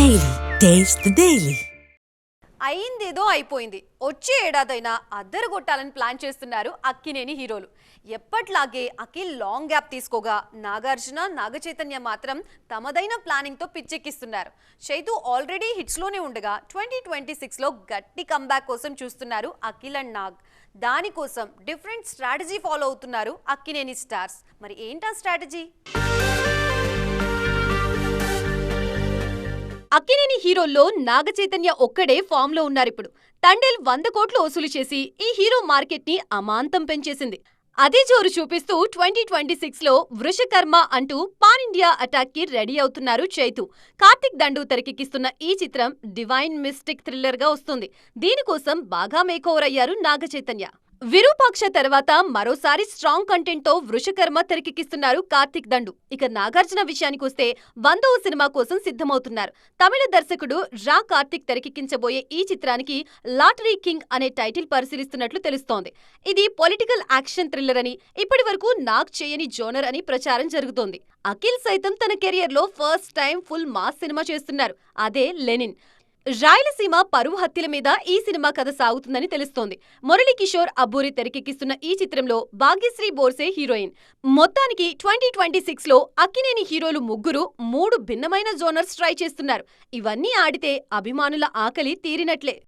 Daily taste daily అయిందేదో అయిపోయింది. వచ్చే ఏడాదైనా అద్దరు కొట్టాలని ప్లాన్ చేస్తున్నారు అక్కినేని హీరోలు. ఎప్పట్లాగే అఖిల్ లాంగ్ గ్యాప్ తీసుకోగా నాగార్జున నాగచైతన్య మాత్రం తమదైన ప్లానింగ్తో పిచ్చెక్కిస్తున్నారు. చైతు ఆల్రెడీ హిట్స్లోనే ఉండగా ట్వంటీ ట్వంటీ సిక్స్లో గట్టి కంబ్యాక్ కోసం చూస్తున్నారు అఖిల్ అండ్ నాగ్. దానికోసం డిఫరెంట్ స్ట్రాటజీ ఫాలో అవుతున్నారు అక్కినేని స్టార్స్ మరి ఏంటా స్ట్రాటజీ అక్కినేని హీరోల్లో నాగ చైతన్య ఒక్కడే ఫామ్లో ఉన్నారిప్పుడు. తండేల్ వంద కోట్లు వసూలు చేసి ఈ హీరో మార్కెట్ని అమాంతం పెంచేసింది. అదే జోరు చూపిస్తూ ట్వంటీ ట్వంటీ సిక్స్లో వృషకర్మ అంటూ పాన్ ఇండియా అటాక్కి రెడీ అవుతున్నారు చైతు. కార్తిక్ దండు తెరకెక్కిస్తున్న ఈ చిత్రం డివైన్ మిస్టిక్ థ్రిల్లర్గా వస్తుంది. దీనికోసం బాగా మేకోవర్ అయ్యారు నాగ చైతన్య విరూపాక్ష తర్వాత మరోసారి స్ట్రాంగ్ కంటెంట్తో వృషకర్మ తెరకెక్కిస్తున్నారు కార్తిక్ దండు. ఇక నాగార్జున విషయానికి వస్తే వందవ సినిమా కోసం సిద్ధమవుతున్నారు. తమిళ దర్శకుడు రా కార్తిక్ తెరకెక్కించబోయే ఈ చిత్రానికి లాటరీ కింగ్ అనే టైటిల్ పరిశీలిస్తున్నట్లు తెలుస్తోంది. ఇది పొలిటికల్ యాక్షన్ థ్రిల్లర్ అని ఇప్పటి వరకు నాగ్ చేయని జోనర్ అని ప్రచారం జరుగుతోంది. అఖిల్ సైతం తన కెరియర్లో first time full mass cinema చేస్తున్నారు. అదే లెనిన్. రాయలసీమ పరువు హత్యల మీద ఈ సినిమా కథ సాగుతుందని తెలుస్తోంది. మురళీ కిషోర్ అబ్బూరి తెరకెక్కిస్తున్న ఈ చిత్రంలో భాగ్యశ్రీ బోర్సే హీరోయిన్. మొత్తానికి ట్వంటీ ట్వంటీ సిక్స్లో అక్కినేని హీరోలు ముగ్గురు మూడు భిన్నమైన జోనర్స్ ట్రై చేస్తున్నారు. ఇవన్నీ ఆడితే అభిమానుల ఆకలి తీరినట్లే.